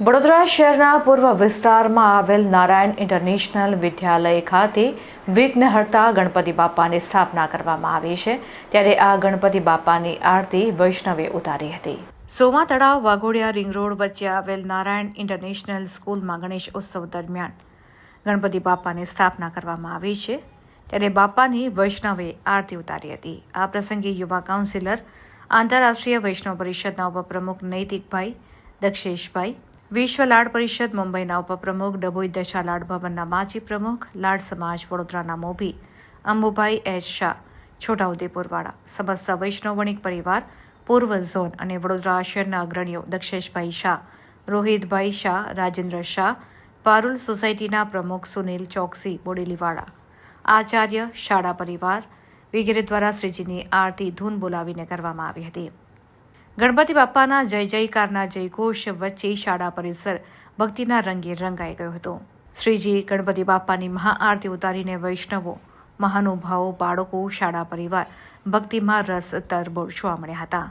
વડોદરા શહેરના પૂર્વ વિસ્તારમાં આવેલ નારાયણ ઇન્ટરનેશનલ વિદ્યાલય ખાતે વિઘ્નહર્તા ગણપતિ બાપાની સ્થાપના કરવામાં આવી છે, ત્યારે આ ગણપતિ બાપાની આરતી વૈષ્ણવે ઉતારી હતી. સોમા તળાવ વાઘોડિયા રિંગ રોડ વચ્ચે આવેલ નારાયણ ઇન્ટરનેશનલ સ્કૂલમાં ગણેશ ઉત્સવ દરમિયાન ગણપતિ બાપાની સ્થાપના કરવામાં આવી છે, ત્યારે બાપાની વૈષ્ણવે આરતી ઉતારી હતી. આ પ્રસંગે યુવા કાઉન્સિલર, આંતરરાષ્ટ્રીય વૈષ્ણવ પરિષદના ઉપપ્રમુખ નૈતિકભાઈ, દક્ષેશભાઈ વિશ્વ લાડ પરિષદ મુંબઈના ઉપપ્રમુખ, ડભોઈ દશા લાડ ભવનના માજી પ્રમુખ, લાડ સમાજ વડોદરાના મોભી અંબુભાઈ એચ શાહ, છોટાઉદેપુરવાળા, સમસ્ત વૈષ્ણવ વણિક પરિવાર, પૂર્વ ઝોન અને વડોદરા શહેરના અગ્રણીઓ દક્ષેશભાઈ શાહ, રોહિતભાઈ શાહ, રાજેન્દ્ર શાહ, પારુલ સોસાયટીના પ્રમુખ સુનિલ ચોકસી, બોડેલીવાળા, આચાર્ય, શાળા પરિવાર, વગેરે દ્વારા શ્રીજીની આરતી ધૂન બોલાવીને કરવામાં આવી હતી. ગણપતિ બાપાના જય જયકારના જયઘોષ વચ્ચે શાળા પરિસર ભક્તિના રંગે રંગાઈ ગયો હતો. શ્રીજી ગણપતિ બાપાની મહાઆરતી ઉતારીને વૈષ્ણવો, મહાનુભાવો, બાળકો, શાળા પરિવાર ભક્તિમાં રસ તરબોળ જોવા મળ્યા હતા.